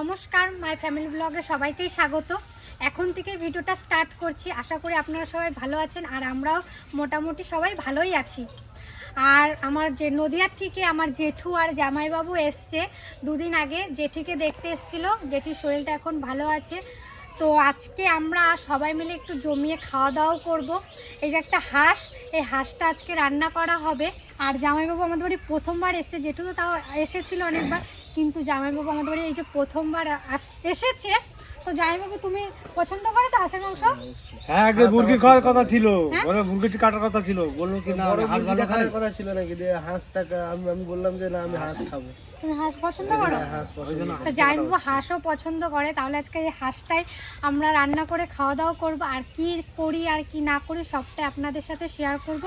নমস্কার my family ব্লগে সবাইকেই স্বাগত। এখন থেকে ভিডিওটা স্টার্ট করছি। আশা করি আপনারা সবাই ভালো আছেন আর আমরাও মোটামুটি সবাই ভালোই আছি। আর আমার যে নদিয়ার থেকে আমার জেঠু আর জামাইবাবু এসছে দুদিন আগে। জেঠিকে দেখতে এসছিল। জেঠির শরীরটা এখন ভালো আছে। তো আজকে আমরা সবাই মিলে একটু জমিয়ে খাওয়া দাওয়াও করব। এই যে একটা হাঁস, এই হাঁসটা আজকে রান্না করা হবে। আর জামাইবাবু আমাদের বাড়ি প্রথমবার এসেছে। জেঠু তো তাও এসেছিল অনেকবার। কিন্তু জামাইবাবু আমাদের বাড়ি এই যে প্রথমবার আস- এসেছে তো জামাইবাবু তুমি পছন্দ করো তো হাঁসের মাংস? হ্যাঁ আগে মুরগি খাওয়ার কথা ছিল। হ্যাঁ? বলে মুরগিটি কাটার কথা ছিল। বলল কি না আর হাঁস ভালো খাওয়ার কথা ছিল নাকি? যে হাঁসটাকে আমি আমি বললাম যে না আমি হাঁস খাব। তুমি হাঁস পছন্দ করো? হ্যাঁ, তো জামাইবাবু হাঁসও পছন্দ করে তাহলে আজকে এই হাঁসটাই আমরা রান্না করে খাওয়া দাওয়া করব। আর কি করি আর কি না করি সবটাই আপনাদের সাথে শেয়ার করব।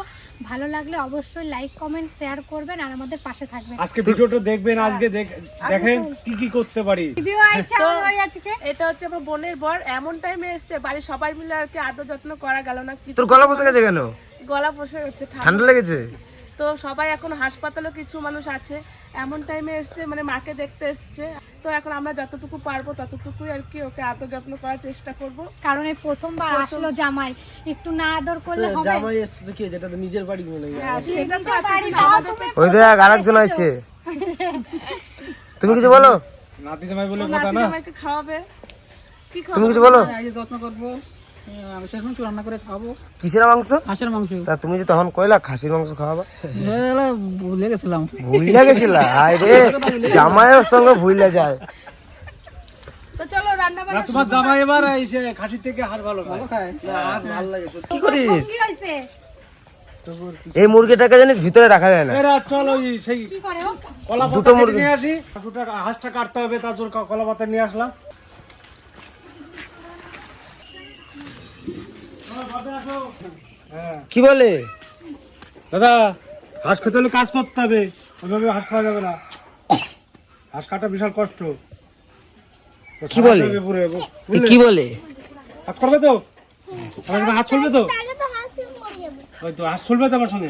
ভালো লাগলে অবশ্যই লাইক কমেন্ট শেয়ার করবেন আর আমাদের পাশে থাকবেন। আজকে ভিডিওটা দেখবেন আজকে দেখেন কি কি করতে পারি। ভিডিও আছে আমার আজকে। এটা হচ্ছে আমার বোনের বর এমন টাইমে এসছে বাড়ির সবাই মিলে আর কি আদর যত্ন করা গেল না তোর গলা বসে গেছে কেন? গলা বসে গেছে ঠান্ডা ঠান্ডা লেগেছে? তো সবাই এখন হাসপাতালে কিছু মানুষ আছে এমন টাইমে এসছে মানে মাকে দেখতে এসছে। তো এখন আমরা যতটুকু পারব ততটুকুই আর কি ওকে আদর যত্ন করার চেষ্টা করব। কারণ এই প্রথমবার আসলো জামাই। একটু না আদর করলে হবে। জামাই এসছে তো কি? এটা তো নিজের বাড়ি মনে হয় হ্যাঁ, সেটা তো আছে, ওই দেখ আরেকজন আছে তুমি কিছু বলো? নাতি জামাই বলে কথা নাতি না। জামাইকে খাওয়াবে। কি খাওয়াবে? তুমি কিছু বলো? যত্ন করব। আমি মাংস রান্না করে খাব কিসের মাংস? হাঁসের মাংস। তা তুমি যে তখন কইলা খাসির মাংস খাওয়াবা? ভুলে গেছিলাম। ভুইলা গেছিলা? আয় রে জামাইয়ের সঙ্গে ভুইলা যায়। তো চলো রান্না না বান্না তোমার জামাই এবার এসে খাসির থেকে হাড় ভালো খায়। হাঁস ভালো লাগে কি করিস? এই মুরগিটাকে জানিস ভিতরে রাখা যায় না। এরা চলো সেই কি করে ও? কলা দুটো পাতা মুরগি। নিয়ে আসি। হাঁসটা কাটতে হবে তার জন্য কলা পাতা নিয়ে আসলাম। কি বলে? দাদা হাঁস খেতে হলে কাজ করতে হবে। ওইভাবে হাঁস খাওয়া যাবে না। হাঁস কাটা বিশাল কষ্ট। কি বলে? কি বলে? হাত করবে তো? আমার সঙ্গে হাত চলবে তো? ওই তো হাত চলবে তো আমার সঙ্গে?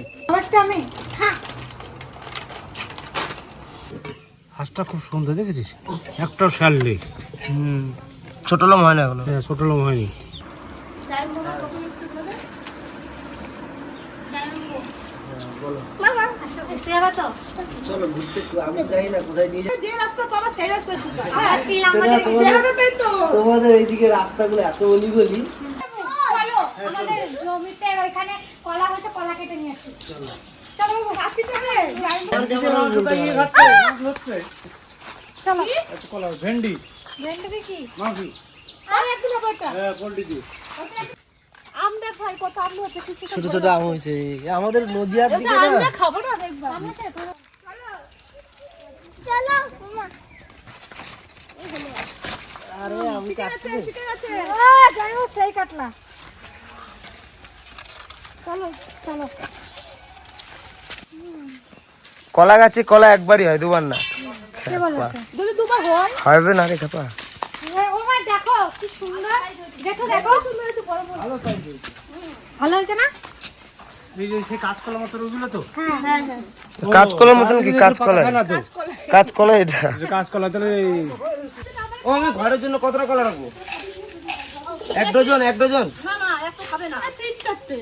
হাঁসটা খুব সুন্দর দেখেছিস? একটাও শ্যাল নেই। ছোট লোম হয় না এখনও। হ্যাঁ ছোট লোম হয়নি আজকে ঘুরতে যাবে তো চলো ঘুরতে আমি যাই না কোথায় নিয়ে যে রাস্তা পাবা সেই রাস্তা আর আজকে এই লম্বা জায়গায় তাই তো। তোমাদের এইদিকে রাস্তাগুলো এত অলি গলি আমাদের জমিতে ওইখানে কলা হচ্ছে কলা কেটে নিয়ে আসি। চলো। বাবু, কাছিটা রে। চলো আচ্ছা কলা ভেন্ডি। ভেন্ডি কি? মাফি আর একটু ব্যাপারটা। হ্যাঁ পোলট্রি দিয়ে আম দেখ ভাই কত আম হচ্ছে কিছু ছোট ছোট আম হয়েছে। আমাদের নদিয়ার দিকে না? খাব না আরে আমি কাটতে শিখে গেছে। যাই হোক সেই কাটলা চলো চলো। কলা গাছে কলা একবারই হয় দুবার না। হয়? হবে না রে খাপা। দেখো কি সুন্দর। দেখো দেখো। ভালো সাইজ ভালো হয়েছে না? এই যে সেই কাঁচকলা মতো ওগুলো তো? হ্যাঁ কাঁচকলার মতন কি কাঁচকলা? কাঁচকলা এটা। কাঁচকলা তাহলে ও আমি ঘরের জন্য কতটা কলা রাখব? এক ডজন এক ডজন? না না এত খাবে না। তিন চারটে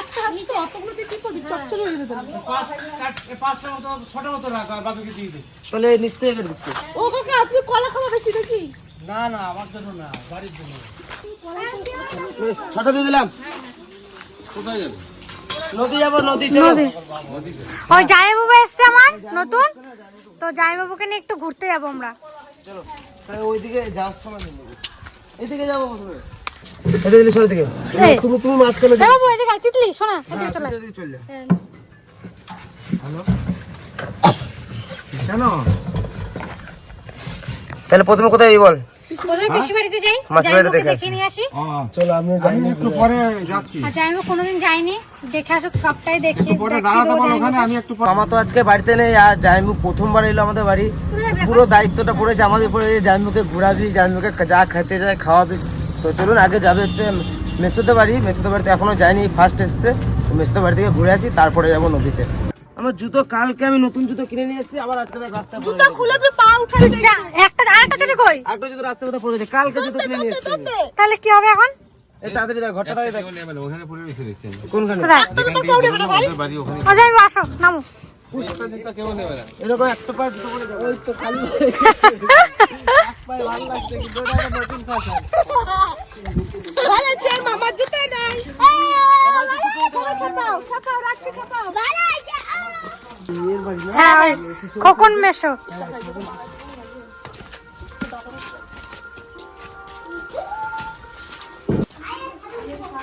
একটা হাসি তো অতগুলো দিয়ে কি করবি? চচ্চড়ি হয়ে যাবে। পাঁচ চার- এই পাঁচটা মতো ছটা মতো রাখ আর বাকিকে দিয়ে দে। তাহলে নিশ্চয়ই তুমি কলা খাওয়া বেশি নাকি? না না আমার জন্য না বাড়ির জন্য। ছটা দিয়ে দিলাম। নদী যাব নদী চলো। ওই জামাইবাবু এসছে আমার নতুন? তো জামাইবাবুকে নিয়ে একটু ঘুরতে যাব আমরা। চলো তাহলে ওইদিকে যাওয়ার সময় নেব। এদিকে যাব প্রথমে। এদিকে দিলে সরে এই, তুমি তুমি মাঝখানে এ বাবু এদিকে তিতলি শোনা এদিকে চলে। এদিকে চলে তাহলে প্রথমে কোথায় যাবি বল? প্রথমে পিসি বাড়িতে যাই মাসির বাড়িতে দেখে দেখে নিয়ে আসি। চলো আমি যাই। একটু পরে কোনোদিন দেখে আসুক সবটাই দেখি। মামা তো আজকে বাড়িতে নেই আর জাইমু প্রথমবার এলো আমাদের বাড়ি। পুরো দায়িত্বটা পড়েছে আমাদের উপরে যে জাইমুকে ঘোরাবি জাইমুকে যা খেতে যায় খাওয়াবি। তো চলুন আগে যাবে হচ্ছে মেসোতে বাড়ি। মেসোতে বাড়িতে এখনও যায়নি ফার্স্ট এসছে। তো মেসোতে বাড়ি থেকে ঘুরে আসি তারপরে যাব নদীতে। আমার জুতো কালকে আমি নতুন জুতো কিনে নিয়ে এসেছি আবার আজকে দেখ রাস্তায় পড়ে জুতো। খুলে তুই পা উঠাই তুই যা একটা আরেকটা চলে কই? আরেকটা জুতো রাস্তায় কোথায় পড়ে গেছে কালকে জুতো কিনে নিয়ে এসেছি তাহলে কি হবে এখন? এই তাড়াতাড়ি ঘরটা তাড়াতাড়ি দেখ ওখানে পড়ে রয়েছে দেখছেন কোনখানে? কোথায়? বাড়ি ওখানে। অজয় বাবু, আসো নামো। একটা জুতা কেউ নেবে না এরকম একটা পায়ে জুতো পড়ে যাবে। ওই তো খালি। এক পায়ে ভালো লাগছে কিন্তু ওটা একটা নতুন ফ্যাশন ভালো আছে মামার জুতো নাই। ছাপাও ছাপাও রাখছি ছাপাও হ্যাঁ ওই খোকন মেশো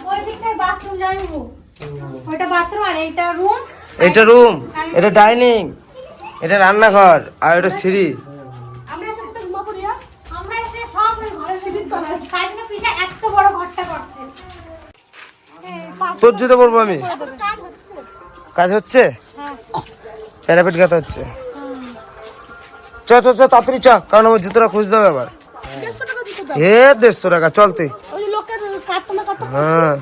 ওই দিকটায় বাথরুম যাইবো ওইটা বাথরুম আর এইটা রুম এটা রুম এটা ডাইনিং এটা রান্নাঘর আর এটা সিঁড়ি। আমরা সেটা ঘুমা পড়িয়া আমরা এসে সব ওই ঘরে সিঁড়ির তলায়। তাই জন্য পিছে এত বড় ঘরটা করছে। এই পাথর তোর জুতো পরবো আমি। কাজ হচ্ছে? প্যারাপিট গাথা হচ্ছে। চ চ চ তাড়াতাড়ি চ কারণ আমার জুতোটা খুঁজতে হবে আবার। হে দেড়শো টাকা চল তুই। হ্যাঁ।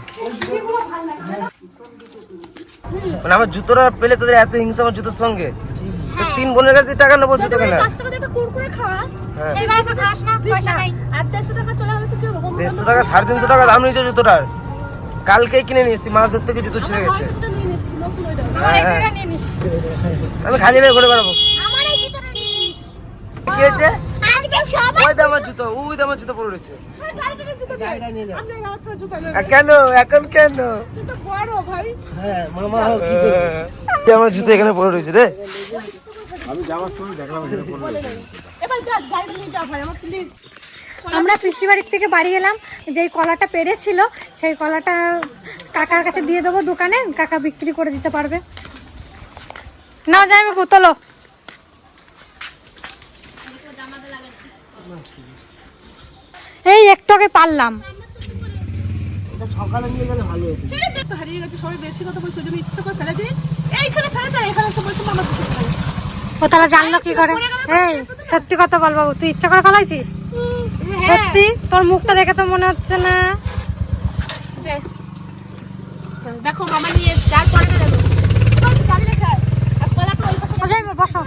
মানে আমার জুতোটা পেলে তোদের এত হিংসা আমার জুতোর সঙ্গে। তিন বোনের কাছে টাকা নেব জুতো কেনা পাঁচ টাকা দিয়ে একটা কুরকুরে খাওয়া। সেইভাবে তো খাস না পয়সা নাই। আর দেড়শো টাকা চলে গেলে তো কি হবে? বন্ধু দেড়শো টাকা সাড়ে তিনশো টাকা দাম নিয়েছে জুতোটার। কালকেই কিনে নিয়েছি মাছ ধরতে গিয়ে জুতো ছিঁড়ে গেছে। আমি খালি ভাবে ঘুরে বেড়াবো। কি হয়েছে? ওই জুতো ওই জুতো পরে রয়েছে। হ্যাঁ, কেন? এখন কেন? ভাই। হ্যাঁ আমার জুতো এখানে পরে রয়েছে রে। আমি যাওয়ার সময় দেখলাম এখানে পড়ে রয়েছে। এবার যা গাড়ি নিয়ে যা ভাই আমার প্লিজ আমরা পিসি বাড়ির থেকে বাড়ি এলাম যেই কলাটা পেরেছিল সেই কলাটা কাকার কাছে দিয়ে দেবো দোকানে কাকা বিক্রি করে দিতে পারবে। না যাই আমি বোতলো এই একটু আগে পারলাম। এটা সকালে নিয়ে গেলে ভালো হতো। ছেড়ে তো হারিয়ে গেছে সবাই বেশি কথা বলছো যদি ইচ্ছা করে ফেলে দিই এইখানে ফেলে যায় এখানে বলছো মামা ফেলেছে। ও তাহলে জানলো কি করে? এই সত্যি কথা বল বাবু তুই ইচ্ছা করে ফেলাইছিস? সত্যি? তোর মুখটা দেখে তো মনে হচ্ছে না। দেখো মামা নিয়ে দেখো। বসো।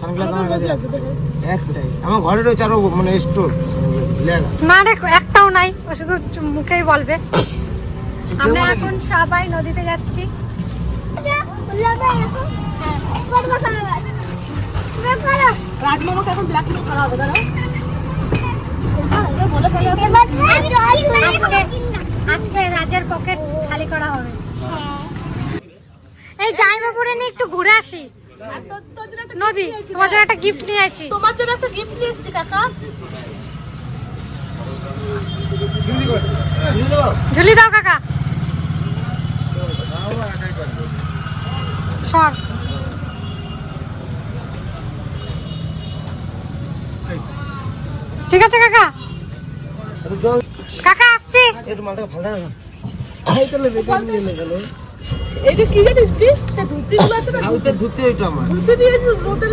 সানগ্লাস আমার ঘরে রয়েছে আরও মানে স্টোর না রে একটাও নাই। ও শুধু মুখেই বলবে। আমরা এখন সবাই নদীতে যাচ্ছি। রাজমামাকে এখন ব্ল্যাকমেল করা হবে দাঁড়াও। এবার বলে ফেলে আজকে আজকে পকেট খালি করা হবে। এই জাইমাপুরে নিয়ে একটু ঘুরে আসি। নদী তোমার জন্য একটা গিফট নিয়ে আছি তোমার জন্য একটা গিফট নিয়ে এসেছি কাকা। ঝুলি দাও কাকা। সর। ঠিক আছে কাকা। কাকা আসছি। এইটা কি জানিস তুই সে ধুতি গুলো আছে না? সাউথের ধুতি ওইটা আমার। ধুতি দিয়েছি রোদের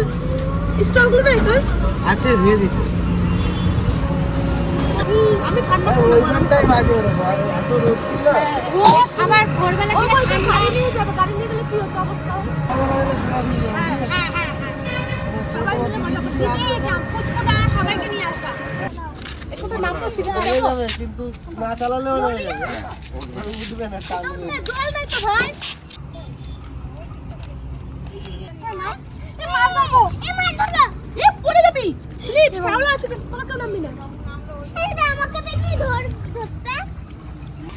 স্টলগুলো নেই তোর? আছে ধুয়ে দিছি আমি ঠান্ডা ওই দিনটাই বাজে এত রোদ ছিল রোদ আবার ভোরবেলা থেকে গাড়ি নিয়ে যাবে গাড়ি নিয়ে গেলে কি হতো অবস্থা? হ্যাঁ হ্যাঁ, হ্যাঁ, হ্যাঁ। সবাই মিলে মজা করতে কি নিয়ে যাও? পুচকুটা সবাইকে নিয়ে আসবা। একটু নামটা শিখে হয়ে যাবে কিন্তু না চালালেও ভাই।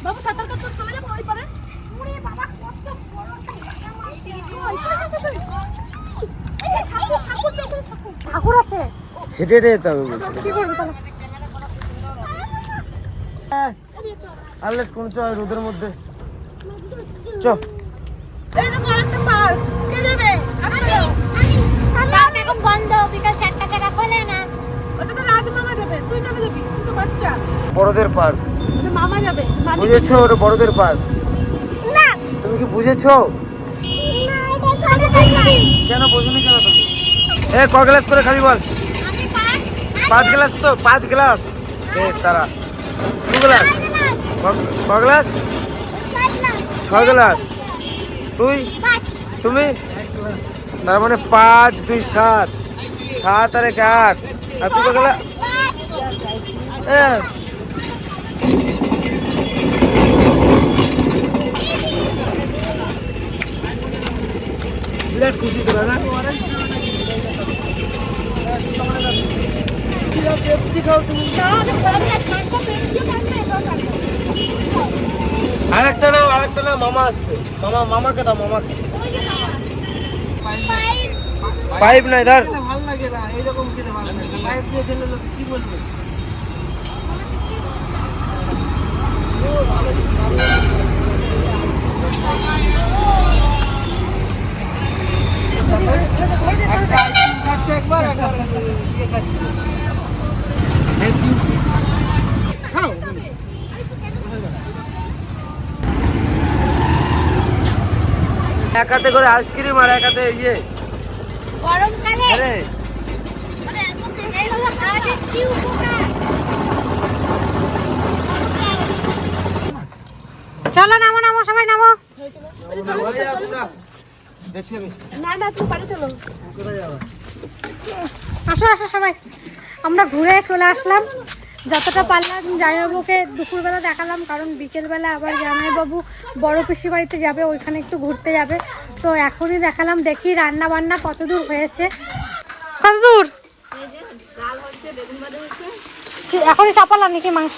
বাবু সাঁতার কাটতে চলে যাব ওই পারে। ঠাকুর আছে। হেঁটে হেঁটে যেতে হবে কি করব তাহলে আনলেট কোন চ রোদের মধ্যে চ এই দেখো আরেকটা পার্ক কে যাবে পার্ক এখন বন্ধ বিকাল চারটা ছাড়া খোলে না ওটা তো রাজ মামা যাবে যাবে যাবি? তুই তো বাচ্চা। বড়দের পার্ক। বুঝেছ ওটা বড়দের পার্ক? তুমি কি বুঝেছ? কেন বোঝনি কেন তুমি? এ ক গ্লাস করে খাবি বল? পাঁচ পাঁচ গ্লাস। তো পাঁচ গ্লাস। বেশ তারা দু গ্লাস। ক- ক গ্লাস? ছ তুই? তুমি? তার মানে পাঁচ দুই সাত। সাত আর এক আট। আর তুই কত হ্যাঁ বিরাট খুশি তোরা না? পেপসি খাও তুমি। আর একটা নাও আর একটা মামা আসছে। মামা মামাকে দাও মামাকে পাইপ নাই ধর। ভালো লাগে না এরকম খেলে ভালো লাগে পাইপ দিয়ে খেলে লোকে কি বলবে? একবার একবার ইয়ে এক হাতে করে আইসক্রিম আর এক হাতে ইয়ে। গরমকালে আরে। চলো নামো নামো সবাই নামো। দেখছি আমি না না তুমি বাড়ি চলো। আসো আসো সবাই। আমরা ঘুরে চলে আসলাম। যতটা পারলাম জামাইবাবুকে দুপুরবেলা দেখালাম, কারণ বিকেলবেলা আবার জামাইবাবু বড় পিসি বাড়িতে যাবে, ওইখানে একটু ঘুরতে যাবে। তো এখনই দেখালাম, দেখি রান্না বান্না কত দূর হয়েছে। কত দূর এখনই চাপালাম নাকি মাংস।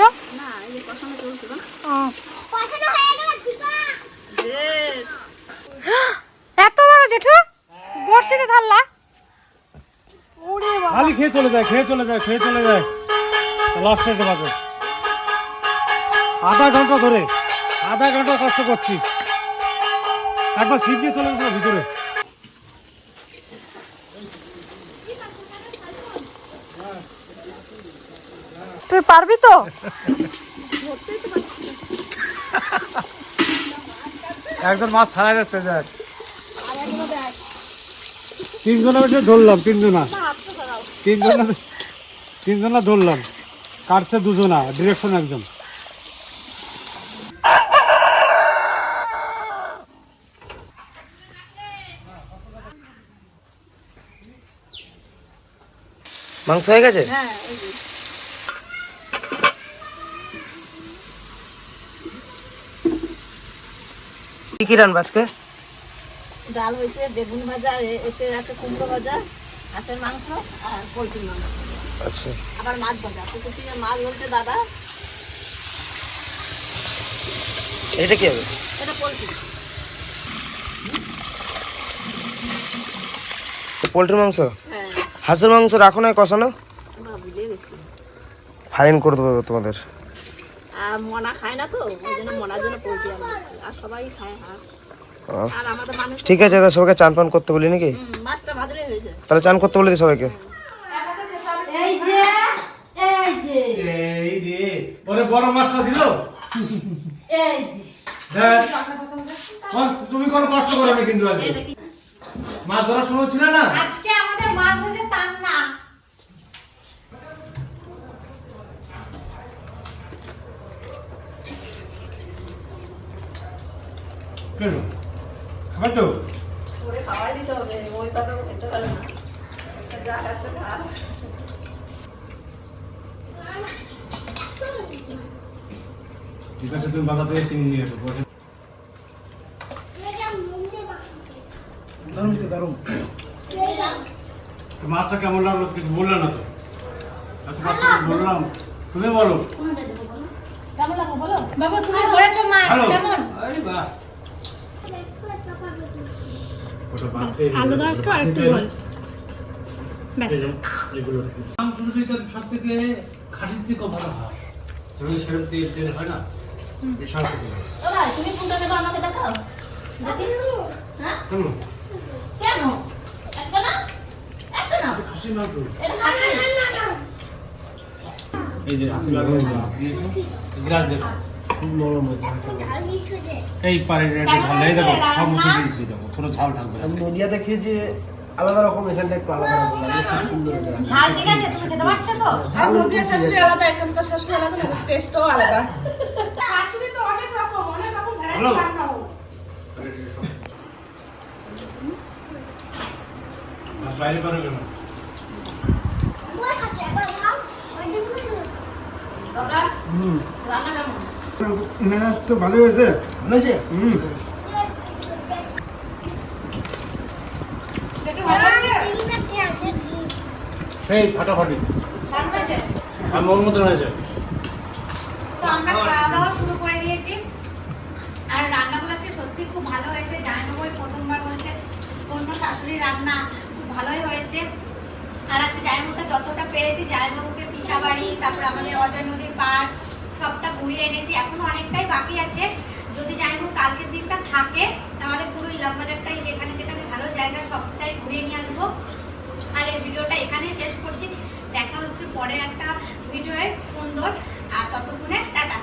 এত বড় জেঠু? বর্ষিতে ধরলা? খেয়ে চলে যায়, খেয়ে চলে যায়, খেয়ে চলে যায়। লাস্ট রেটে বাজে আধা ঘণ্টা ধরে আধা ঘণ্টা কষ্ট করছি। একবার সিট দিয়ে চলে গেছিল ভিতরে। তুই পারবি তো? একজন মাছ ছাড়া যাচ্ছে দেখ। তিনজনে বেশি ধরলাম তিনজনা। তিনজনা তিনজনা ধরলাম। কাটছে দুজনা ডিরেকশন একজন মাংস হয়ে গেছে? কি কি রান্না আজকে? ডাল হয়েছে বেগুন ভাজা এতে আছে কুমড়ো ভাজা হাঁসের মাংস আর পোলট্রির মাংস। আচ্ছা। আবার মাছ ভাজা পুকুর থেকে মাছ বলতে দাদা। এটা কি হবে? এটা পোলট্রি। পোলট্রির মাংস? হ্যাঁ। হাঁসের মাংস রাখো না কষানো ফাইন করে দেবো তোমাদের। আর মনা খায় না তো ওই জন্য মনার জন্য পোলট্রি আর সবাই খায় হাঁস। ও, আর আমাদের মানুষ ঠিক আছে সবাইকে চান পান করতে বলি নাকি? হয়ে তাহলে চান করতে বলে দিই সবাইকে এই যে এই যে রে ওরে বড় মাছটা দিল। এই তুমি কোনো কষ্ট করো না কিন্তু আজকে। মাছ ধরার সময় ছিল না? আজকে আমাদের মাছ হয়েছে তার না কেন? খাবার তো? ওরে খাওয়াই দিতে হবে ওই কথা খেতে পারে না। যা আছে খা ঠিক আছে তুমি বাজার থেকে কিনে নিয়ে এসো দারুণ দারুণ। মাছটা কেমন লাগল? কিছু বললে না তো? কিছু বললাম। তুমি বলো। কেমন বাবু তুমি মাছ কেমন? বাহ। একটু সব থেকে খাসির থেকে ভালো হয়। সেরকম তেল তেল হয় না? বিশাল ভাই তুমি কোনটা নেবে আমাকে দেখাও। হ্যাঁ? কেন? একটা না? একটা না? খাসির মাংস এটা খাসি। এই যে আপনি দিয়েছ গ্লাস দেখো এই পারে একটা ঝাল দেখো সব মুছে দিয়েছি দেখো কোনো ঝাল থাকবে না আমি নদিয়াতে খেয়েছি আলাদা রকম এখানটা একটু আলাদা রকম লাগে খুব সুন্দর ঝাল ঠিক আছে? তুমি খেতে পারছ তো? ঝাল মুরগির শাশুড়ি আলাদা এখানকার শাশুড়ি আলাদা না টেস্টও আলাদা। শাশুড়ি তো অনেক রকম অনেক রকম ভ্যারাইটি রান্না হয় বাইরে হ্যাঁ, তো ভালো হয়েছে? ভালো হয়েছে? হুম। সেই ফাটাফাটি। আর মন মতন হয়েছে। আর যতটা পেরেছি তারপর আমাদের অজয় নদীর সবটা ঘুরিয়ে এনেছি। এখনও অনেকটাই বাকি আছে। যদি জায়মাবু কালকের দিনটা থাকে, তাহলে পুরো ইলাম বাজারটাই যেখানে যেখানে ভালো জায়গা, সবটাই ঘুরিয়ে নিয়ে আসব। আর এই ভিডিওটা এখানে শেষ করছি। দেখা হচ্ছে পরের একটা ভিডিওয়ে। সুন্দর আর ততক্ষণে টাটা।